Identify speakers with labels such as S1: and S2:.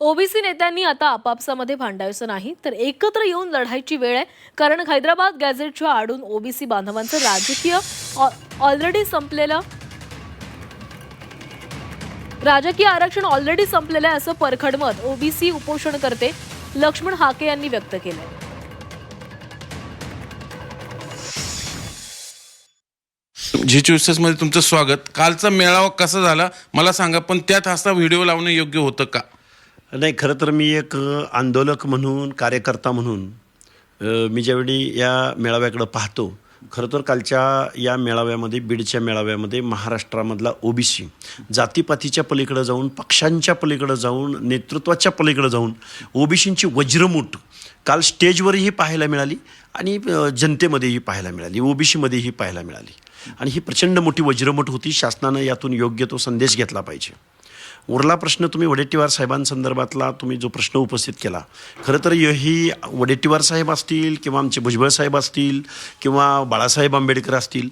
S1: OBC नेत्यांनी आता आपापसामध्ये भांडायचं नाही तर एकत्र येऊन लढायची वेळ आहे. कारण हैदराबाद गॅझेटच्या आडून ओबीसी बांधवांचं राजकीय ऑलरेडी संपलेलं राजकीय आरक्षण ऑलरेडी संपलेलं आहे असं परखड मत ओबीसी उपोषणकर्ते लक्ष्मण हाके यांनी व्यक्त केलं
S2: झी चोवीसमध्ये तुमचं स्वागत. कालचा मेळावा कसा झाला? मला सांगा पण त्यात असा व्हिडिओ लावणं योग्य होतं का?
S3: नाही खरं तर मी एक आंदोलक म्हणून कार्यकर्ता म्हणून मी ज्यावेळी या मेळाव्याकडं पाहतो खरं तर कालच्या या मेळाव्यामध्ये बीडच्या मेळाव्यामध्ये महाराष्ट्रामधला ओबीसी जातीपातीच्या पलीकडं जाऊन पक्षांच्या पलीकडं जाऊन नेतृत्वाच्या पलीकडं जाऊन ओबीसींची वज्रमूठ काल स्टेजवरही पाहायला मिळाली आणि जनतेमध्येही पाहायला मिळाली ओबीसीमध्येही पाहायला मिळाली. आणि ही प्रचंड मोठी वज्रमूठ होती शासनानं यातून योग्य तो संदेश घेतला पाहिजे. उरला प्रश्न तुम्ही वडेट्टीवार साहेबांसंदर्भातला तुम्ही जो प्रश्न उपस्थित केला. खरं तर ही वडेट्टीवार साहेब असतील किंवा आमचे भुजबळ साहेब असतील किंवा बाळासाहेब आंबेडकर असतील